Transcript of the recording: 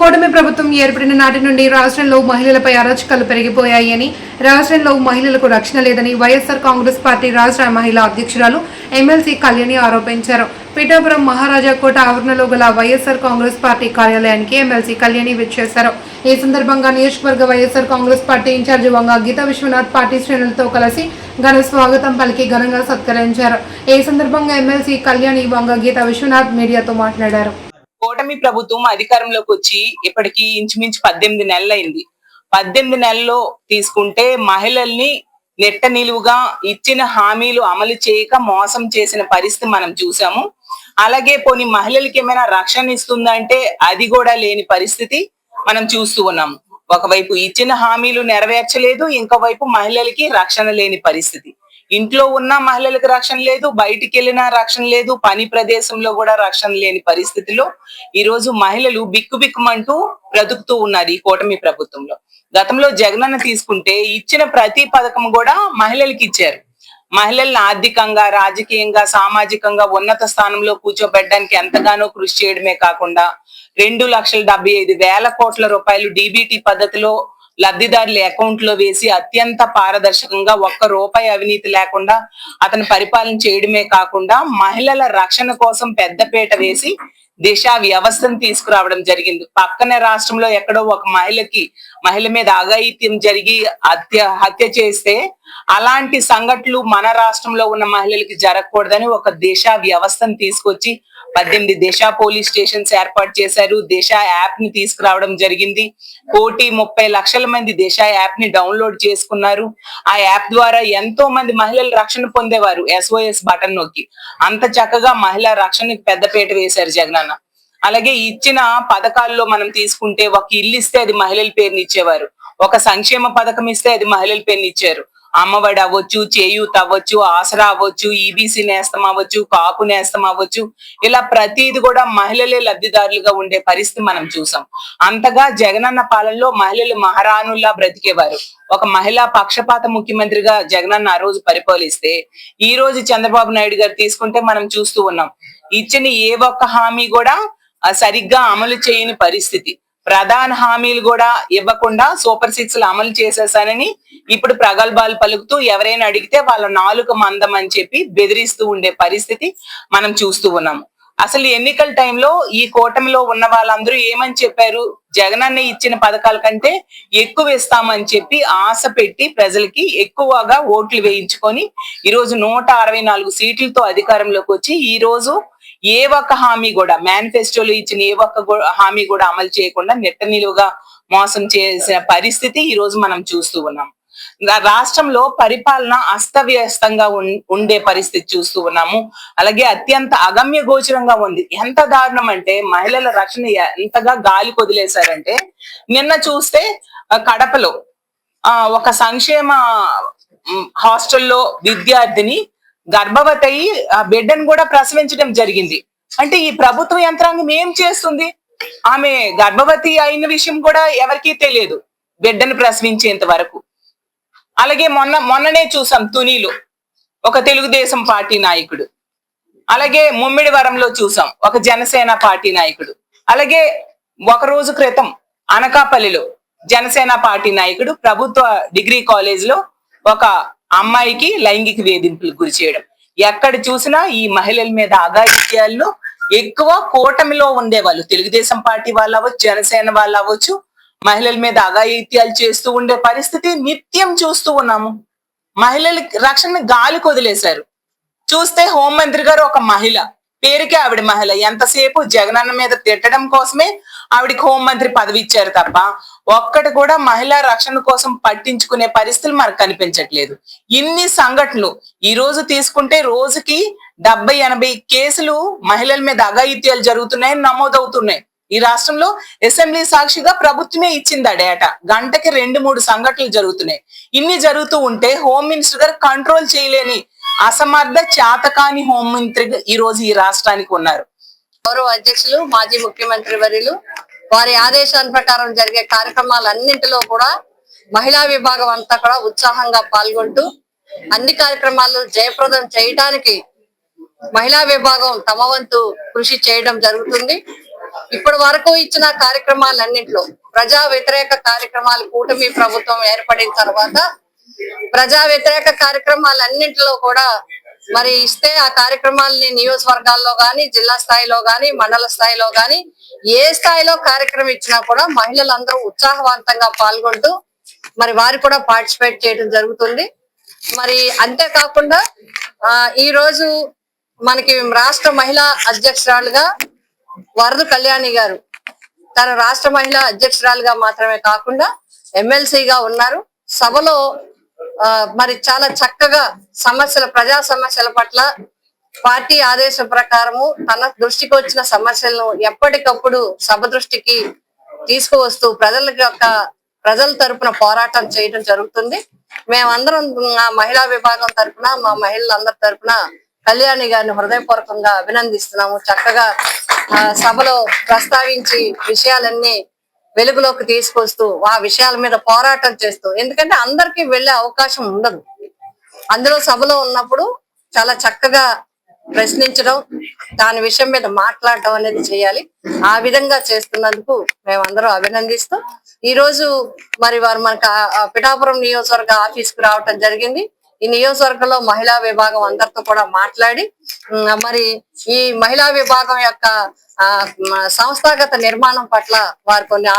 కూటమి ప్రభుత్వం ఏర్పడిన నాటి నుండి రాష్ట్రంలో మహిళలపై అరాచకాలు పెరిగిపోయాయని రాష్ట్రంలో మహిళలకు రక్షణ లేదని వైఎస్ఆర్ కాంగ్రెస్ పార్టీ రాష్ట్ర మహిళా అధ్యక్షురాలు ఎమ్మెల్సీ కళ్యాణి ఆరోపించారు. పిఠాపురం మహారాజా కోట ఆవరణలో గల వైఎస్ఆర్ కాంగ్రెస్ పార్టీ కార్యాలయానికి ఎమ్మెల్సీ కళ్యాణి విచ్చేశారు. ఈ సందర్భంగా నియోజకవర్గ YSR Congress party incharge Vanga Geetha Viswanath party శ్రేణులతో కలిసి ఘన స్వాగతం పలికి ఘనంగా సత్కరించారు. ఈ సందర్భంగా ఎమ్మెల్సీ కళ్యాణి వంగ గీతా విశ్వనాథ్ మీడియాతో మాట్లాడారు. కూటమి ప్రభుత్వం అధికారంలోకి వచ్చి ఇప్పటికి ఇంచుమించు పద్దెనిమిది నెలలైంది. పద్దెనిమిది నెలల్లో తీసుకుంటే మహిళల్ని నెట్ట నిలువుగా ఇచ్చిన హామీలు అమలు చేయక మోసం చేసిన పరిస్థితి మనం చూసాము. అలాగే పోని మహిళలకి ఏమైనా రక్షణ ఇస్తుందంటే అది కూడా లేని పరిస్థితి మనం చూస్తూ ఉన్నాము ఒకవైపు ఇచ్చిన హామీలు నెరవేర్చలేదు ఇంకోవైపు మహిళలకి రక్షణ లేని పరిస్థితి. ఇంట్లో ఉన్న మహిళలకు రక్షణ లేదు బయటికి వెళ్ళినా రక్షణ లేదు పని ప్రదేశంలో కూడా రక్షణ లేని పరిస్థితిలో ఈ రోజు మహిళలు బిక్కుబిక్కుమంటూ బ్రతుకుతూ ఉన్నారు ఈ కూటమి ప్రభుత్వంలో. గతంలో జగనన్న తీసుకుంటే ఇచ్చిన ప్రతి పథకం కూడా మహిళలకి ఇచ్చారు. మహిళల్ని ఆర్థికంగా రాజకీయంగా సామాజికంగా ఉన్నత స్థానంలో కూర్చోబెట్టడానికి ఎంతగానో కృషి చేయడమే కాకుండా రెండు లక్షల డెబ్బై ఐదు వేల కోట్ల రూపాయలు డీబీటీ పద్ధతిలో లబ్ధిదారుల అకౌంట్లో వేసి అత్యంత పారదర్శకంగా ఒక్క రూపాయి అవినీతి లేకుండా అతను పరిపాలన చేయడమే కాకుండా మహిళల రక్షణ కోసం పెద్దపేట వేసి దిశ వ్యవస్థను తీసుకురావడం జరిగింది. పక్కన రాష్ట్రంలో ఎక్కడో ఒక మహిళకి మహిళ మీద అఘాయిత్యం జరిగి హత్య హత్య చేస్తే అలాంటి సంఘటనలు మన రాష్ట్రంలో ఉన్న మహిళలకి జరగకూడదని ఒక దిశ వ్యవస్థను తీసుకొచ్చి పద్దెనిమిది దేశ పోలీస్ స్టేషన్స్ ఏర్పాటు చేశారు. దిశ యాప్ని తీసుకురావడం జరిగింది. కోటి ముప్పై లక్షల మంది దిశ యాప్ని డౌన్లోడ్ చేసుకున్నారు. ఆ యాప్ ద్వారా ఎంతో మంది మహిళలు రక్షణ పొందేవారు ఎస్ఓఎస్ బటన్ నొక్కి. అంత చక్కగా మహిళా రక్షణకి పెద్దపీట వేశారు జగనన్న. అలాగే ఇచ్చిన పథకాల్లో మనం తీసుకుంటే ఒక ఇల్లు ఇస్తే అది మహిళల పేరుని ఇచ్చేవారు ఒక సంక్షేమ పథకం ఇస్తే అది మహిళల పేరుని ఇచ్చారు అమ్మఒడి అవ్వచ్చు చేయూత్ అవ్వచ్చు ఆసరా అవ్వచ్చు ఈబీసీ నేస్తం అవ్వచ్చు కాపు నేస్తం అవ్వచ్చు. ఇలా ప్రతిది కూడా మహిళలే లబ్ధిదారులుగా ఉండే పరిస్థితి మనం చూసాం. అంతగా జగనన్న పాలనలో మహిళలు మహారాణుల్లా బ్రతికేవారు. ఒక మహిళా పక్షపాత ముఖ్యమంత్రిగా జగనన్న ఆ రోజు పరిపాలిస్తే ఈ రోజు చంద్రబాబు నాయుడు గారు తీసుకుంటే మనం చూస్తూ ఉన్నాం. ఇచ్చిన ఏ ఒక్క హామీ కూడా సరిగ్గా అమలు చేయని పరిస్థితి. ప్రధాన హామీలు కూడా ఇవ్వకుండా సూపర్ సిక్స్ అమలు చేసేసానని ఇప్పుడు ప్రగల్భాలు పలుకుతూ ఎవరైనా అడిగితే వాళ్ళ నాలుక మందం అని చెప్పి బెదిరిస్తూ ఉండే పరిస్థితి మనం చూస్తూ ఉన్నాము అసలు ఎన్నికల టైంలో ఈ కూటమిలో ఉన్న వాళ్ళందరూ ఏమని చెప్పారు? జగనన్న ఇచ్చిన పథకాల కంటే ఎక్కువ ఇస్తామని చెప్పి ఆశ పెట్టి ప్రజలకి ఎక్కువగా ఓట్లు వేయించుకొని ఈ రోజు నూట అరవై నాలుగు సీట్లతో అధికారంలోకి వచ్చి ఈ రోజు ఏ ఒక్క హామీ కూడా మేనిఫెస్టోలో ఇచ్చిన ఏ ఒక్క హామీ కూడా అమలు చేయకుండా నెట్ట నిలువగా మోసం చేసిన పరిస్థితి ఈ రోజు మనం చూస్తూ ఉన్నాం. రాష్ట్రంలో పరిపాలన అస్తవ్యస్తంగా ఉండే పరిస్థితి చూస్తూ ఉన్నాము. అలాగే అత్యంత అగమ్య గోచరంగా ఉంది. ఎంత దారుణం అంటే మహిళల రక్షణ ఎంతగా గాలి కొదిలేశారంటే నిన్న చూస్తే కడపలో ఆ ఒక సంక్షేమ హాస్టల్లో విద్యార్థిని గర్భవతి అయి ఆ బిడ్డను కూడా ప్రసవించడం జరిగింది. అంటే ఈ ప్రభుత్వ యంత్రాంగం ఏం చేస్తుంది? ఆమె గర్భవతి అయిన విషయం కూడా ఎవరికీ తెలియదు బిడ్డను ప్రసవించేంత వరకు. అలాగే మొన్న మొన్ననే చూసాం తునిలో ఒక తెలుగుదేశం పార్టీ నాయకుడు. అలాగే ముమ్మిడివరంలో చూసాం ఒక జనసేన పార్టీ నాయకుడు. అలాగే ఒక రోజు క్రితం అనకాపల్లిలో జనసేన పార్టీ నాయకుడు ప్రభుత్వ డిగ్రీ కాలేజ్లో ఒక అమ్మాయికి లైంగిక వేధింపులకు గురి చేయడం. ఎక్కడ చూసినా ఈ మహిళల మీద అగాయిత్యాల్లో ఎక్కువ కూటమిలో ఉండేవాళ్ళు. తెలుగుదేశం పార్టీ వాళ్ళు అవ్వచ్చు జనసేన వాళ్ళు అవ్వచ్చు మహిళల మీద అఘాయిత్యాలు చేస్తూ ఉండే పరిస్థితి నిత్యం చూస్తూ ఉన్నాము. మహిళలకి రక్షణ గాలి కొదిలేశారు చూస్తే హోంమంత్రి గారు ఒక మహిళ. పేరుకే ఆవిడ మహిళ. ఎంతసేపు జగనన్న మీద తిట్టడం కోసమే ఆవిడకి హోంమంత్రి పదవి ఇచ్చారు తప్ప ఒక్కటి కూడా మహిళా రక్షణ కోసం పట్టించుకునే పరిస్థితులు మనకు కనిపించట్లేదు. ఇన్ని సంఘటనలు ఈ రోజు తీసుకుంటే రోజుకి డెబ్బై ఎనభై కేసులు మహిళల మీద అఘాయిత్యాలు జరుగుతున్నాయని నమోదవుతున్నాయి. ఈ రాష్ట్రంలో అసెంబ్లీ సాక్షిగా ప్రభుత్వమే ఇచ్చింది ఆ డేటా. గంటకి రెండు మూడు సంఘటనలు జరుగుతున్నాయి. ఇన్ని జరుగుతూ ఉంటే హోమ్ మినిస్టర్ గారు కంట్రోల్ చేయలేని అసమర్థ చాతకాని హోం ఈ రోజు ఈ రాష్ట్రానికి ఉన్నారు. గౌరవ అధ్యక్షులు మాజీ ముఖ్యమంత్రి వర్యులు వారి ఆదేశాల ప్రకారం జరిగే కార్యక్రమాలన్నింటిలో కూడా మహిళా విభాగం అంతా కూడా ఉత్సాహంగా పాల్గొంటూ అన్ని కార్యక్రమాలు జయప్రదం చేయటానికి మహిళా విభాగం తమ వంతు కృషి చేయడం జరుగుతుంది. ఇప్పటి వరకు ఇచ్చిన కార్యక్రమాలన్నింటిలో ప్రజా వ్యతిరేక కార్యక్రమాలు కూటమి ప్రభుత్వం ఏర్పడిన తర్వాత ప్రజా వ్యతిరేక కార్యక్రమాలన్నింటిలో కూడా మరి ఇస్తే ఆ కార్యక్రమాలని నియోజకవర్గాల్లో గాని జిల్లా స్థాయిలో గాని మండల స్థాయిలో గాని ఏ స్థాయిలో కార్యక్రమం ఇచ్చినా కూడా మహిళలందరూ ఉత్సాహవంతంగా పాల్గొంటూ మరి వారు కూడా పార్టిసిపేట్ చేయడం జరుగుతుంది. మరి అంతేకాకుండా ఆ ఈ రోజు మనకి రాష్ట్ర మహిళా అధ్యక్షురాలుగా వరద కళ్యాణి గారు తన రాష్ట్ర మహిళా అధ్యక్షురాలుగా మాత్రమే కాకుండా ఎమ్మెల్సీగా ఉన్నారు. సభలో మరి చాలా చక్కగా సమస్యల ప్రజా సమస్యల పట్ల పార్టీ ఆదేశం ప్రకారము తన దృష్టికి వచ్చిన సమస్యలను ఎప్పటికప్పుడు సభ దృష్టికి తీసుకువస్తూ ప్రజల యొక్క ప్రజల తరపున పోరాటం చేయడం జరుగుతుంది. మేమందరం మా మహిళా విభాగం తరపున మా మహిళలందరి తరపున కళ్యాణి గారిని హృదయపూర్వకంగా అభినందిస్తున్నాము. చక్కగా ఆ, సభలో ప్రస్తావించి విషయాలన్నీ వెలుగులోకి తీసుకొస్తూ ఆ విషయాల మీద పోరాటం చేస్తూ ఎందుకంటే అందరికీ వెళ్ళే అవకాశం ఉండదు. అందులో సభలో ఉన్నప్పుడు చాలా చక్కగా ప్రశ్నించడం దాని విషయం మీద మాట్లాడటం అనేది చేయాలి. ఆ విధంగా చేస్తున్నందుకు మేమందరూ అభినందిస్తూ ఈ రోజు మరి వారు మనకు పిఠాపురం నియోజకవర్గ ఆఫీస్కు రావటం జరిగింది. ఈ నియోజకవర్గంలో మహిళా విభాగం అందరితో కూడా మాట్లాడి మరి ఈ మహిళా విభాగం యొక్క ఆ, సంస్థాగత నిర్మాణం పట్ల వారు కొన్ని